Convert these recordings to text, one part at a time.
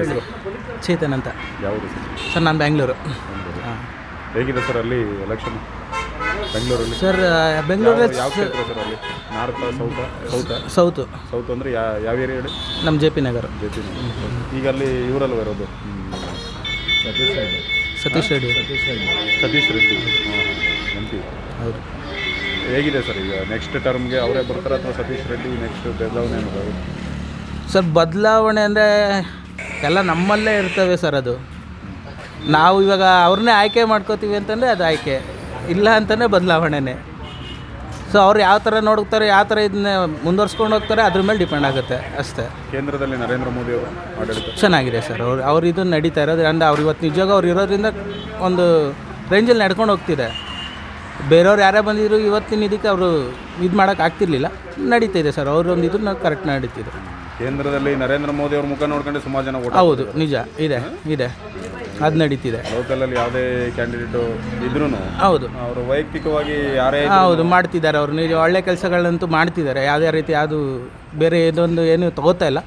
ಹೆಸರು ಚೇತನ್ ಅಂತ. ಯಾವುದು? ಸರ್ ನಾನು ಬ್ಯಾಂಗ್ಳೂರು. ಹೇಗಿದೆ ಸರ್ ಅಲ್ಲಿ ಎಲೆಕ್ಷನ್ ಬೆಂಗಳೂರಲ್ಲಿ? ಸರ್ ಬೆಂಗಳೂರಲ್ಲಿ ಯಾವ ಕ್ಷೇತ್ರ ಸರ್ ಅಲ್ಲಿ? North south? South? South. South ಅಂದರೆ ಯಾ ಯಾವ ಏರಿಯಾ ಹೇಳಿ? ನಮ್ಮ J P Nagar. J P ಈಗ ಅಲ್ಲಿ ಇವರಲ್ವ ಇರೋದು? ಸತೀಶ್ ರೆಡ್ಡಿ ಸತೀಶ್ ರೆಡ್ಡಿ ಎಂ ಪಿ ಹೌದು. ಹೇಗಿದೆ ಸರ್ ಈಗ ನೆಕ್ಸ್ಟ್ ಟರ್ಮ್ಗೆ ಅವರೇ ಬರ್ತಾರೆ ಅಥವಾ ಸತೀಶ್ ರೆಡ್ಡಿ ನೆಕ್ಸ್ಟ್ ಬದಲಾವಣೆ ಸರ್ ಬದಲಾವಣೆ ಅಂದರೆ ಎಲ್ಲ ನಮ್ಮಲ್ಲೇ ಇರ್ತವೆ ಸರ್ ಅದು. ನಾವು ಇವಾಗ ಅವ್ರನ್ನೇ ಆಯ್ಕೆ ಮಾಡ್ಕೋತೀವಿ ಅಂತಂದರೆ ಅದು ಆಯ್ಕೆ. ಇಲ್ಲ ಅಂತಲೇ ಬದಲಾವಣೆನೇ. ಸೊ ಅವ್ರು ಯಾವ ಥರ ನೋಡ್ತಾರೆ ಯಾವ ಥರ ಇದನ್ನ ಮುಂದುವರ್ಸ್ಕೊಂಡು ಹೋಗ್ತಾರೆ ಅದ್ರ ಮೇಲೆ ಡಿಪೆಂಡ್ ಆಗುತ್ತೆ ಅಷ್ಟೇ. ಕೇಂದ್ರದಲ್ಲಿ ನರೇಂದ್ರ ಮೋದಿ ಅವರು ಆಡಳಿತ. ಚೆನ್ನಾಗಿದೆ ಸರ್. ಅವ್ರು ಅವ್ರು ಇದು ನಡೀತಾ ಇರೋದು. ಅಂದರೆ ಅವ್ರು ಇವತ್ತು ನಿಜವಾಗ ಅವ್ರು ಇರೋದ್ರಿಂದ ಒಂದು ರೇಂಜಲ್ಲಿ ನಡ್ಕೊಂಡು ಹೋಗ್ತಿದೆ. ಬೇರೆಯವ್ರು ಯಾರೇ ಬಂದಿದ್ರು ಇವತ್ತಿನ ಇದಕ್ಕೆ ಅವರು ಇದು ಮಾಡೋಕ್ಕಾಗ್ತಿರ್ಲಿಲ್ಲ ನಡೀತಾ ನಡೀತಿದೆ ಸರ್. ಅವ್ರೊಂದು ಇದನ್ನ ಕರೆಕ್ಟ್ ನಡೀತಿದೆ. ಕೇಂದ್ರದಲ್ಲಿ ನರೇಂದ್ರ ಮೋದಿ ಅವ್ರ ಮುಖ ನೋಡ್ಕೊಂಡು ಸುಮಾರು ಜನ ಓಟ್ ಹೌದು ನಿಜ. ಇದೆ ಇದೆ. ಅದು ನಡೀತಿದೆ. ಲೋಕಲಲ್ಲಿ ಯಾವುದೇ ಕ್ಯಾಂಡಿಡೇಟು ಇದ್ರೂ ಹೌದು. ಅವರು ವೈಯಕ್ತಿಕವಾಗಿ ಯಾರೇ ಹೌದು ಮಾಡ್ತಿದ್ದಾರೆ ಅವರು. ನಿಜ ಒಳ್ಳೆ ಕೆಲಸಗಳಂತೂ ಮಾಡ್ತಿದ್ದಾರೆ. ಯಾವುದೇ ರೀತಿ ಯಾವುದು ಬೇರೆ ಇದೊಂದು ಏನು ತಗೋತಾ ಇಲ್ಲ.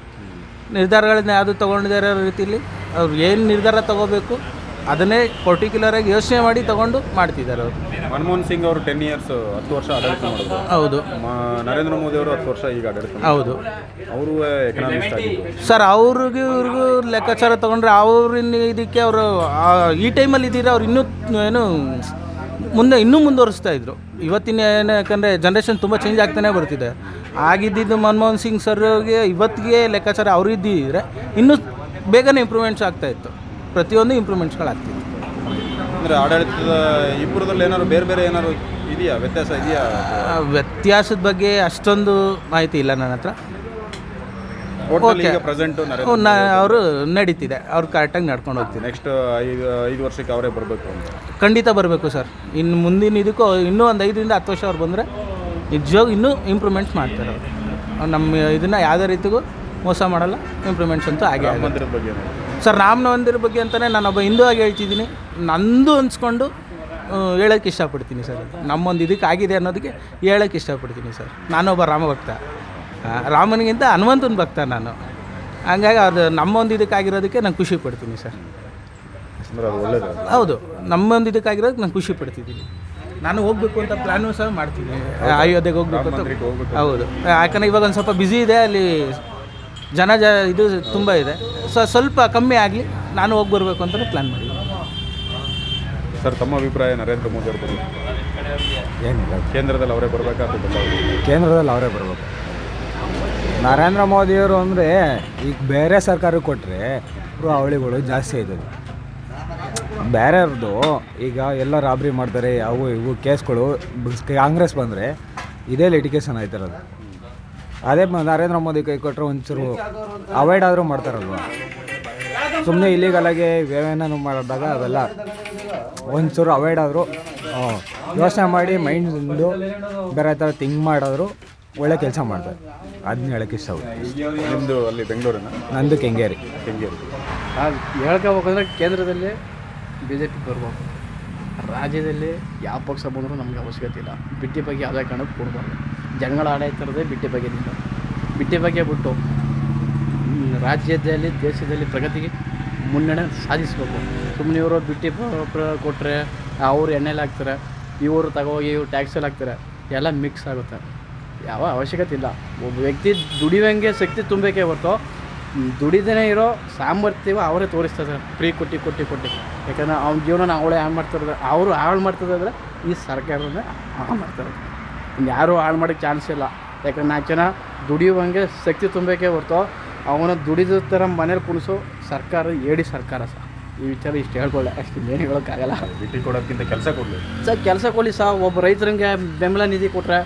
ನಿರ್ಧಾರಗಳನ್ನ ಯಾವುದು ತಗೊಂಡಿದ್ದಾರೆ ರೀತಿಯಲ್ಲಿ ಅವ್ರು ಏನು ನಿರ್ಧಾರ ತಗೋಬೇಕು? ಅದನ್ನೇ ಪರ್ಟಿಕ್ಯುಲರಾಗಿ ಯೋಚನೆ ಮಾಡಿ ತಗೊಂಡು ಮಾಡ್ತಿದ್ದಾರೆ ಅವರು. ಮನಮೋಹನ್ ಸಿಂಗ್ ಅವರು ಟೆನ್ ಇಯರ್ಸ್ ಹತ್ತು ವರ್ಷ ಆಡಳಿತ ಮಾಡಿದ್ರು ಹೌದು. ನರೇಂದ್ರ ಮೋದಿ ಅವರು ಹತ್ತು ವರ್ಷ ಈಗ ಆಡಳಿತ. ಹೌದು. ಅವರು ಎಕನಾಮಿಸ್ಟ್ ಆಗಿದ್ರು ಸರ್ ಅವ್ರಿಗೆ ಇವ್ರಿಗೂ ಲೆಕ್ಕಾಚಾರ ತಗೊಂಡ್ರೆ ಅವ್ರಿನ ಇದಕ್ಕೆ ಅವರು ಈ ಟೈಮಲ್ಲಿ ಇದ್ದೀರ ಅವ್ರು ಇನ್ನೂ ಏನು ಮುಂದೆ ಇನ್ನೂ ಮುಂದುವರಿಸ್ತಾ ಇದ್ರು. ಇವತ್ತಿನ ಏನು ಯಾಕಂದರೆ ಜನ್ರೇಷನ್ ತುಂಬ ಚೇಂಜ್ ಆಗ್ತಾನೆ ಬರ್ತಿದೆ. ಆಗಿದ್ದಿದ್ದು ಮನಮೋಹನ್ ಸಿಂಗ್ ಸರ್ಗೆ ಇವತ್ತಿಗೆ ಲೆಕ್ಕಾಚಾರ ಅವ್ರು ಇದ್ದಿದ್ರೆ ಇನ್ನೂ ಬೇಗನೆ ಇಂಪ್ರೂವ್ಮೆಂಟ್ಸ್ ಆಗ್ತಾ ಇತ್ತು. ಪ್ರತಿಯೊಂದು ಇಂಪ್ರೂವ್ಮೆಂಟ್ಸ್ಗಳಾಗ್ತಿದೆ ಅಂದರೆ ಆಡಳಿತದ ಇಬ್ಬರದಲ್ಲಿ ಏನಾದ್ರು ಬೇರೆ ಬೇರೆ ಏನಾದ್ರು ಇದೆಯಾ? ವ್ಯತ್ಯಾಸ ಇದೆಯಾ? ಆ, ವ್ಯತ್ಯಾಸದ ಬಗ್ಗೆ ಅಷ್ಟೊಂದು ಮಾಹಿತಿ ಇಲ್ಲ ನನ್ನ ಹತ್ರ. ಒಟ್ಟಲ್ಲಿ ಈಗ ಪ್ರೆಸೆಂಟು ನರೇಂದ್ರ ಅವರು. ನಡೀತಿದೆ. ಅವ್ರು ಕರೆಕ್ಟಾಗಿ ನಡ್ಕೊಂಡು ಹೋಗ್ತಿದೆ ನೆಕ್ಸ್ಟ್ ಐದು ಐದು ವರ್ಷಕ್ಕೆ ಅವರೇ ಬರಬೇಕು ಅಂತ. ಖಂಡಿತ ಬರಬೇಕು ಸರ್. ಇನ್ನು ಮುಂದಿನ ಇದಕ್ಕೂ ಇನ್ನೂ ಒಂದು ಐದರಿಂದ ಹತ್ತು ವರ್ಷ ಅವ್ರು ಬಂದರೆ ನಿಜವಾಗ ಇನ್ನೂ ಇಂಪ್ರೂವ್ಮೆಂಟ್ಸ್ ಮಾಡ್ತಾರೆ ಅವರು. ಅವ್ರು ನಮ್ಮ ಇದನ್ನು ಯಾವುದೇ ರೀತಿಗೂ ಮೋಸ ಮಾಡಲ್ಲ. ಇಂಪ್ರೂವ್ಮೆಂಟ್ಸ್ ಅಂತೂ ಆಗೇ ಆಗುತ್ತೆ. ಮಂದಿರದ ಬಗ್ಗೆ ಏನು? ಸರ್ ರಾಮನವಂದಿರ ಮಂದಿರ ಬಗ್ಗೆ ಅಂತಲೇ ನಾನೊಬ್ಬ ಹಿಂದೂ ಆಗಿ ಹೇಳ್ತಿದ್ದೀನಿ. ನಂದು ಅನ್ಸ್ಕೊಂಡು ಹೇಳೋಕ್ಕೆ ಇಷ್ಟಪಡ್ತೀನಿ ಸರ್. ನಮ್ಮೊಂದು ಇದಕ್ಕೆ ಆಗಿದೆ ಅನ್ನೋದಕ್ಕೆ ಹೇಳೋಕ್ಕೆ ಇಷ್ಟಪಡ್ತೀನಿ ಸರ್. ನಾನೊಬ್ಬ ರಾಮ ಭಕ್ತ. ರಾಮನಿಗಿಂತ ಹನುಮಂತನ ಭಕ್ತ ನಾನು. ಹಂಗಾಗಿ ಅದು ನಮ್ಮೊಂದು ಇದಕ್ಕಾಗಿರೋದಕ್ಕೆ ನಾನು ಖುಷಿ ಪಡ್ತೀನಿ ಸರ್. ಹೌದು ನಮ್ಮೊಂದು ಇದಕ್ಕಾಗಿರೋದಕ್ಕೆ ನಾನು ಖುಷಿ ಪಡ್ತಿದ್ದೀನಿ. ನಾನು ಹೋಗ್ಬೇಕು ಅಂತ ಪ್ಲ್ಯಾನು ಸಹ ಮಾಡ್ತೀನಿ. ಅಯೋಧ್ಯೆಗೆ ಹೋಗ್ಬೇಕು ಅಂತ. ಹೌದು. ಯಾಕಂದರೆ ಇವಾಗ ಒಂದು ಸ್ವಲ್ಪ ಬ್ಯುಸಿ ಇದೆ ಅಲ್ಲಿ ಜನ ಜ ಇದು ತುಂಬ ಇದೆ. ಸೊ ಸ್ವಲ್ಪ ಕಮ್ಮಿ ಆಗಲಿ ನಾನು ಹೋಗಿ ಬರಬೇಕು ಅಂತಲೂ ಪ್ಲ್ಯಾನ್ ಮಾಡಿದ್ದೀನಿ. ಸರ್ ತಮ್ಮ ಅಭಿಪ್ರಾಯ ನರೇಂದ್ರ ಮೋದಿ ಅವ್ರ ಬಗ್ಗೆ? ಏನಿಲ್ಲ. ಕೇಂದ್ರದಲ್ಲಿ ಅವರೇ ಬರಬೇಕಾ ಅಥವಾ ಕೇಂದ್ರದಲ್ಲಿ ಅವರೇ ಬರಬೇಕು. ನರೇಂದ್ರ ಮೋದಿಯವರು ಅಂದರೆ ಈಗ ಬೇರೆ ಸರ್ಕಾರಕ್ಕೆ ಕೊಟ್ಟರೆ ಅವಳಿಗಳು ಜಾಸ್ತಿ ಆಯ್ತದೆ. ಬೇರೆಯವ್ರದ್ದು ಈಗ ಎಲ್ಲ ರಾಬ್ರಿ ಮಾಡ್ತಾರೆ ಅವು ಇವು ಕೇಸ್ಗಳು ಕಾಂಗ್ರೆಸ್ ಬಂದರೆ ಇದೇ ಲಿಟಿಕೇಶನ್ ಆಯ್ತಿರೋದು ಅದೇ ಮ- ನರೇಂದ್ರ ಮೋದಿ ಕೈ ಕೊಟ್ಟರೆ ಒಂಚೂರು ಅವಾಯ್ಡ್ ಆದರೂ ಮಾಡ್ತಾರಲ್ವ? ಸುಮ್ಮನೆ ಇಲ್ಲಿಗಲಾಗೆ ವ್ಯವಹಾರನೂ ಮಾಡಿದಾಗ ಅವೆಲ್ಲ ಒಂಚೂರು ಅವಾಯ್ಡ್ ಆದರೂ ಯೋಚನೆ ಮಾಡಿ ಮೈಂಡು ಬೇರೆ ಥರ ಥಿಂಕ್ ಮಾಡಿದ್ರು ಒಳ್ಳೆ ಕೆಲಸ ಮಾಡ್ತಾರೆ. ಅದನ್ನ ಹೇಳಕ್ಕೆ ಇಷ್ಟಪಡ್ತೀನಿ ನಿಮ್ಮದು ಅಲ್ಲಿ ಬೆಂಗಳೂರಿನ ನಂದು ಕೆಂಗೇರಿ. ಕೆಂಗೇರಿ. ಹೇಳ್ಕೋಬೇಕಂದ್ರೆ ಕೇಂದ್ರದಲ್ಲಿ ಬಿ ಜೆ ಪಿ ಬರ್ಬೋದು ರಾಜ್ಯದಲ್ಲಿ ಯಾವ ಪಕ್ಷ ಬಂದರೂ ನಮಗೆ ಅವಶ್ಯಕತೆ ಇಲ್ಲ. ಬಿಟ್ಟಿ ಬಗ್ಗೆ ಯಾವುದೇ ಕಾರಣಕ್ಕೆ ಕೊಡಬಾರ್ದು. ಜನಗಳ ಆಡಳಿತರದೇ ಬಿಟ್ಟಿ ಬಗ್ಗೆ ನಿಲ್ಲ ಬಿಟ್ಟಿ ಬಗ್ಗೆ ಬಿಟ್ಟು ರಾಜ್ಯದಲ್ಲಿ, ದೇಶದಲ್ಲಿ ಪ್ರಗತಿಗೆ ಮುನ್ನಡೆ ಸಾಧಿಸಬೇಕು. ಸುಮ್ಮನೆ ಇವರು ಬಿಟ್ಟಿ ಕೊಟ್ಟರೆ ಅವರು ಎಣ್ಣೆಲಿ ಹಾಕ್ತಾರೆ, ಇವರು ತಗೋಗಿ ಇವ್ರು ಟ್ಯಾಕ್ಸಲ್ಲಿ ಹಾಕ್ತಾರೆ, ಎಲ್ಲ ಮಿಕ್ಸ್ ಆಗುತ್ತೆ. ಯಾವ ಅವಶ್ಯಕತೆ ಇಲ್ಲ. ಒಬ್ಬ ವ್ಯಕ್ತಿ ದುಡಿಯೋಂಗೆ ಶಕ್ತಿ ತುಂಬಬೇಕೇ ಹೊರತು ದುಡಿದೇ ಇರೋ ಸಾಮರ್ಥ್ಯವ ಅವರೇ ತೋರಿಸ್ತಾರೆ. ಫ್ರೀ ಕೊಟ್ಟು ಕೊಟ್ಟು ಕೊಟ್ಟು. ಯಾಕಂದ್ರೆ ಅವ್ನ ಜೀವನ ಅವಳೇ ಹಾಳು ಮಾಡ್ತಿರೋದು, ಅವರು ಹಾಳು ಮಾಡ್ತಿದ್ರೆ ಈ ಸರ್ಕಾರವೇ ಹಾಳು ಮಾಡ್ತಾರೆ. ಯಾರೂ ಹಾಳು ಮಾಡೋಕ್ಕೆ ಚಾನ್ಸ್ ಇಲ್ಲ. ಯಾಕಂದ್ರೆ ನಾಲ್ಕು ಜನ ದುಡಿಯುವಂಗೆ ಶಕ್ತಿ ತುಂಬಬೇಕೇ ಹೊರತು ಅವನ ದುಡಿದ ಥರ ಮನೇಲಿ ಕುಣಿಸು ಸರ್ಕಾರ ಏಡಿ ಸರ್ಕಾರ ಸಹ. ಈ ವಿಚಾರ ಇಷ್ಟು ಹೇಳ್ಕೊಳ್ಳೆ ಅಷ್ಟು ಏನು ಹೇಳೋಕ್ಕಾಗಲ್ಲ. ಬಿಟ್ಟು ಕೊಡೋದಕ್ಕಿಂತ ಕೆಲಸ ಕೊಡಲಿ. ಸರ್ ಕೆಲಸ ಕೊಡಲಿ ಸಹ ಒಬ್ಬ ರೈತರಿಗೆ ಬೆಂಬಲ ನಿಧಿ ಕೊಟ್ಟರೆ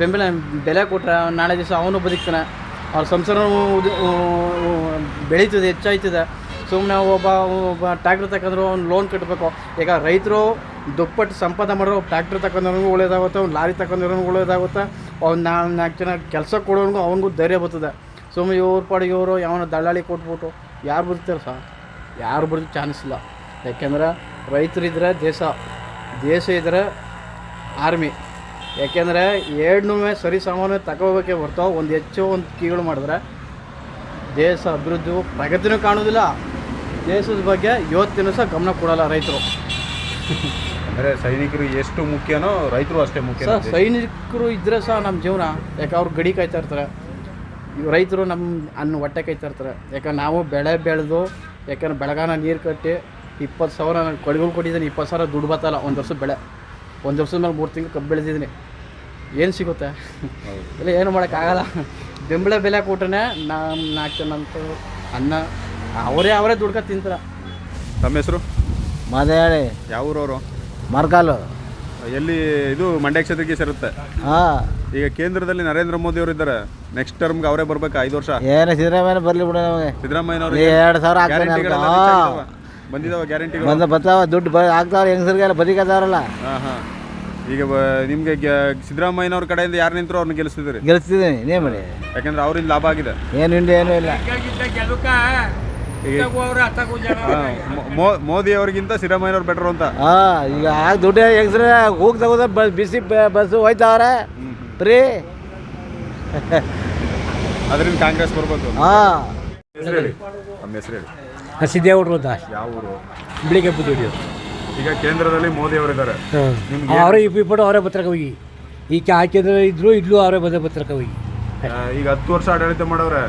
ಬೆಂಬಲ ಬೆಲೆ ಕೊಟ್ಟರೆ ನಾಳೆ ದಿವಸ ಅವನು ಬದುಕ್ತಾನೆ. ಅವ್ರ ಸಂಸಾರ ಬೆಳೀತದೆ ಹೆಚ್ಚಾಯ್ತದೆ. ಸುಮ್ಮನೆ ಒಬ್ಬ ಒಬ್ಬ ಟ್ಯಾಕ್ಟ್ರ್ ತಗೊಂಡ್ರು ಅವ್ನು ಲೋನ್ ಕಟ್ಟಬೇಕು ಈಗ ರೈತರು ದುಪ್ಪಟ್ಟು ಸಂಪಾದನೆ ಮಾಡಿರೋ ಟ್ಯಾಕ್ಟ್ರ್ ತಗೊಂಡವ್ರಿಗೂ ಒಳ್ಳೇದಾಗುತ್ತೆ, ಅವ್ನು ಲಾರಿ ತಗೊಂಡಿರೋನು ಒಳ್ಳೇದಾಗುತ್ತೆ, ಅವ್ನು ನಾಲ್ಕು ನಾಲ್ಕು ಜನ ಕೆಲಸ ಕೊಡೋನ್ಗೂ ಅವನಿಗೂ ಧೈರ್ಯ ಬರ್ತದೆ. ಸುಮ್ಮನೆ ಇವ್ರ ಪಾಡಿಗೆ ಇವರು ಯಾವನ ದಳ್ಳಾಳಿ ಕೊಟ್ಬಿಟ್ಟು, ಯಾರು ಬರ್ತಾರೆ ಸರ್ ಯಾರು ಬರೋದು ಚಾನ್ಸ್ ಇಲ್ಲ. ಯಾಕೆಂದ್ರೆ ರೈತರಿದ್ದರೆ ದೇಶ ದೇಶ ಇದ್ದರೆ ಆರ್ಮಿ ಯಾಕೆಂದರೆ ಎರಡನ್ನೂ ಸರಿ ಸಾಮಾನು ತಗೋಬೇಕೇ ಬರ್ತಾವೆ ಒಂದು ಹೆಚ್ಚು ಒಂದು ಕೀಳು ಮಾಡಿದ್ರೆ ದೇಶ ಅಭಿವೃದ್ಧಿ ಪ್ರಗತಿನೂ ಕಾಣೋದಿಲ್ಲ ದೇಶದ ಬಗ್ಗೆ ಇವತ್ತಿನೂ ಸಹ ಗಮನ ಕೊಡೋಲ್ಲ ರೈತರು. ಅಂದರೆ ಸೈನಿಕರು ಎಷ್ಟು ಮುಖ್ಯನೋ ರೈತರು ಅಷ್ಟೇ ಮುಖ್ಯ ಸರ್ ಸೈನಿಕರು ಇದ್ದರೆ ಸಹ ನಮ್ಮ ಜೀವನ. ಯಾಕೆ ಅವ್ರು ಗಡಿ ಕಾಯ್ತಾ ಇರ್ತಾರೆ. ರೈತರು ನಮ್ಮ ಅನ್ನ ಹೊಟ್ಟೆ ಕಾಯ್ತಾ ಇರ್ತಾರೆ. ಯಾಕಂದ್ರೆ ನಾವು ಬೆಳೆ ಬೆಳೆದು ಯಾಕಂದ್ರೆ ಬೆಳಗಾನ ನೀರು ಕಟ್ಟಿ ಇಪ್ಪತ್ತು ಸಾವಿರ ನಾನು ಕಡಿಗಳು ಕೊಟ್ಟಿದ್ದೀನಿ ಇಪ್ಪತ್ತು ಸಾವಿರ ದುಡ್ಡು ಬತ್ತಲ್ಲ ಒಂದು ವರ್ಷ ಬೆಳೆ. ಒಂದು ವರ್ಷದ ಮೇಲೆ ಮೂರು ತಿಂಗಳು ಕಬ್ಬು ಬೆಳೆದಿದ್ದೀನಿ. ಏನು ಸಿಗುತ್ತೆ? ಇಲ್ಲ ಏನು ಮಾಡೋಕ್ಕಾಗಲ್ಲ ಬೆಂಬಲ ಬೆಲೆ ಕೊಟ್ಟರೆ ನಮ್ಮ ನಾಲ್ಕು ಜನ ಅಂತ ಅನ್ನ ಅವರೇ ಅವರೇ ದುಡ್ಕ ತಿಂತಾರೆ. ತಮ್ಮ ಹೆಸರು? ಮದೇಳಿ ಯಾವ ಊರವರು ಎಲ್ಲಿ ಇದು ಮಂಡ್ಯ ಕ್ಷೇತ್ರಕ್ಕೆ ಸೇರುತ್ತೆ. ಹಾ. ಈಗ ಕೇಂದ್ರದಲ್ಲಿ ನರೇಂದ್ರ ಮೋದಿ ಅವರು ಇದ್ದಾರೆ. ನೆಕ್ಸ್ಟ್ ಟರ್ಮ್ಗೆ ಅವರೇ ಬರ್ಬೇಕಾ? ಐದು ವರ್ಷ? ಏನು ಸಿದ್ದರಾಮಯ್ಯ ಬರಲಿ ಬಿಡ ನಮಗೆ. ಸಿದ್ದರಾಮಯ್ಯ ಎರಡು ಸಾವಿರ ಆಗ್ತಾನೆ. ಬಂದಿದಾವ ಗ್ಯಾರಂಟಿ ಬಂದ ಬರ್ತಾವ ದುಡ್ಡು ಬ ಆಗ್ತಾವ್ರ ಹೆಂಗಸರಿಗೆಲ್ಲ ಬದುಕತಾರಲ್ಲ ಹಾ ಹಾಂ. ಈಗ ಬ- ನಿಮ್ಗೆ ಸಿದ್ದರಾಮಯ್ಯನವ್ರ ಕಡೆಯಿಂದ ಯಾರು ನಿಂತರು ಅವ್ರನ್ನ ಗೆಲ್ಸಿದ್ರಿ ಗೆಲ್ಸಿದ್ದೀನಿ ನೀ ಮಾಡಿ. ಯಾಕಂದ್ರೆ ಅವ್ರಿಂದ ಲಾಭ ಆಗಿದೆ. ಏನು ಹಿಂಡಿ ಏನೂ ಇಲ್ಲ. ಮೋದಿ ಅವರಿಗಿಂತ ಸಿದ್ದರಾಮಯ್ಯನವ್ರು ಬೆಟರ್ ಅಂತ? ಹಾ ಈಗ ಆಗ ದುಡ್ಡು ಎಕ್ಸ್ರೆ ಹೋಗಿ ತಗೋದ ಬಸ್ ಬಿಸಿ ಬಸ್ ಹೋಯ್ತಾವ್ರೆ. ಫ್ರೀ. ಅದರಿಂದ ಕಾಂಗ್ರೆಸ್ ಬರ್ಬೋದು. ಹಾ. ಹೆಸರು ಹೇಳಿ. ನಮ್ಮ ಹೆಸರು ಹೇಳಿ. ಸಿದ್ದೇಗೌಡರು ಅಂತ. ಯಾವ ಊರು? ಬೆಳಿಗ್ಗೆ ದುಡಿಯೋದು ಈಗ ಕೇಂದ್ರದಲ್ಲಿ ಮೋದಿ ಅವರಿದ್ದಾರೆ. ಇದ್ದಾರೆ ಅವರೇ ಇಪ್ಪಟ್ಟು ಅವರೇ ಪತ್ರಕ ಹೋಗಿ. ಈಗ ಕೇಂದ್ರ ಇದ್ರು ಇಡ್ಲು ಅವರೇ ಬಂದ ಪತ್ರಕ ಹೋಗಿ. ಈಗ ಹತ್ತು ವರ್ಷ ಆಡಳಿತ ಮಾಡವ್ರೆ.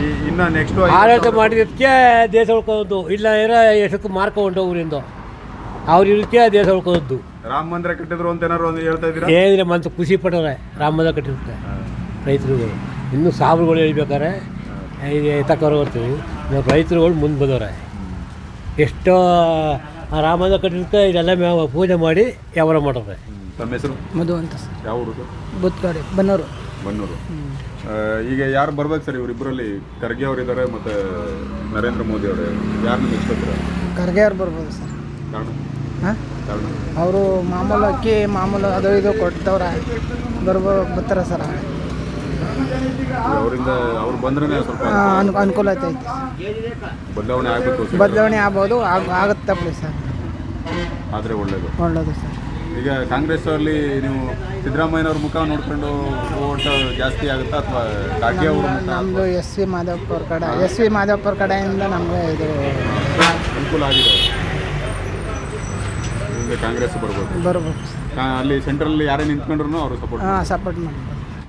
ಈ ಇನ್ನ ನೆಕ್ಸ್ಟ್ ಆಡಳಿತ ಮಾಡಿದ್ದಕ್ಕೆ ದೇಶ ಉಳ್ಕೊಂಡು ಇಲ್ಲ ಏನೋ ಎಷ್ಟಕ್ಕೆ ಮಾರ್ಕ ಹೊಂಟೋಗ್ರಿಂದ. ಅವ್ರು ಇರೋದಕ್ಕೆ ದೇಶ ಉಳ್ಕೋದು ರಾಮ ಮಂದಿರ ಕಟ್ಟಿದ್ರು ಅಂತ ಏನಾರು ಒಂದು ಹೇಳ್ತಾ ಇದ್ದೀರಾ? ಏನಿಲ್ಲ ಮನ್ಸು ಖುಷಿ ಪಟ್ಟವ್ರೆ ಮಂದಿರ ಕಟ್ಟಿರುತ್ತೆ. ರೈತರುಗಳು. ಇನ್ನೂ ಸಾಬ್ರುಗಳು ಹೇಳ್ಬೇಕಾರೆ ತಕ್ಕವ್ರು ಬರ್ತೀವಿ. ನಾವು ರೈತರುಗಳು ಮುಂದೆ ಬಂದವ್ರೆ. ಎಷ್ಟೋ ರಾಮ ಮಂದಿರ ಕಟ್ಟಿರುತ್ತೆ ಇದೆಲ್ಲ ಪೂಜೆ ಮಾಡಿ ವ್ಯವಹಾರ ಮಾಡೋರೆ ತಮ್ಮ ಹೆಸರು? ಮಧು ಅಂತ ಸರ್. ಯಾವ ಊರು ಬುತ್ಕಾಡಿ ಬನ್ನೋರು. ಬನ್ನೂರು ಈಗ ಯಾರು ಬರ್ಬೇಕು ಸರ್ ಇವರಿಬ್ಬರಲ್ಲಿ ಖರ್ಗೆ ಅವರಿದ್ದಾರೆ ಮತ್ತೆ ನರೇಂದ್ರ ಮೋದಿ ಅವರು. ಯಾರನ್ನ ಇಷ್ಟಪಡ್ತಾರೆ ಖರ್ಗೆ ಅವ್ರು ಬರ್ಬೋದು ಸರ್. ಕಾರಣ? ಹಾಂ? ಕಾರಣ? ಅವರು ಮಾಮೂಲು ಅಕ್ಕಿ ಮಾಮೂಲು ಅದು ಇದು ಕೊಟ್ಟವ್ರ ಬರ್ಬೋ ಬರ್ತಾರೆ ಸರ್ ಅವರಿಂದ ಅವ್ರು ಬಂದ್ರೆ ಸ್ವಲ್ಪ ಅನು ಅನುಕೂಲ ಐತೆ ಬದಲಾವಣೆ ಆಗಬೇಕು ಬದಲಾವಣೆ ಆಗ್ಬೋದು ಆಗ ಆಗುತ್ತೆ ಬಿಡಿ ಸರ್. ಆದರೆ ಒಳ್ಳೇದು. ಒಳ್ಳೇದು ಸರ್. ಈಗ ಕಾಂಗ್ರೆಸ್ ಅಲ್ಲಿ ನೀವು ಸಿದ್ದರಾಮಯ್ಯನವ್ರ ಮುಖ ನೋಡ್ಕೊಂಡು ಓಟ್ ಜಾಸ್ತಿ ಆಗುತ್ತಾ ಅಥವಾ ಖಾರ್ಗೆ ಅವ್ರ ನಮ್ಮದು ಎಸ್ ವಿ ಮಾಧವಪ್ಪವ್ರ ಕಡೆ ಎಸ್ ವಿ ಮಾಧವಪ್ಪವ್ರ ಕಡೆಯಿಂದ ನಮಗೆ ಇದು ಅನುಕೂಲ ಆಗಿದೆ. ಮುಂದೆ ಕಾಂಗ್ರೆಸ್ ಬರ್ಬೋದು. ಬರ್ಬೋದು. ಕಾ- ಅಲ್ಲಿ ಸೆಂಟ್ರಲ್ಲಿ ಯಾರೇ ನಿಂತ್ಕೊಂಡ್ರು ಅವರು ಸಪೋರ್ಟ್ ಹಾಂ ಸಪೋರ್ಟ್ ಮಾಡಿ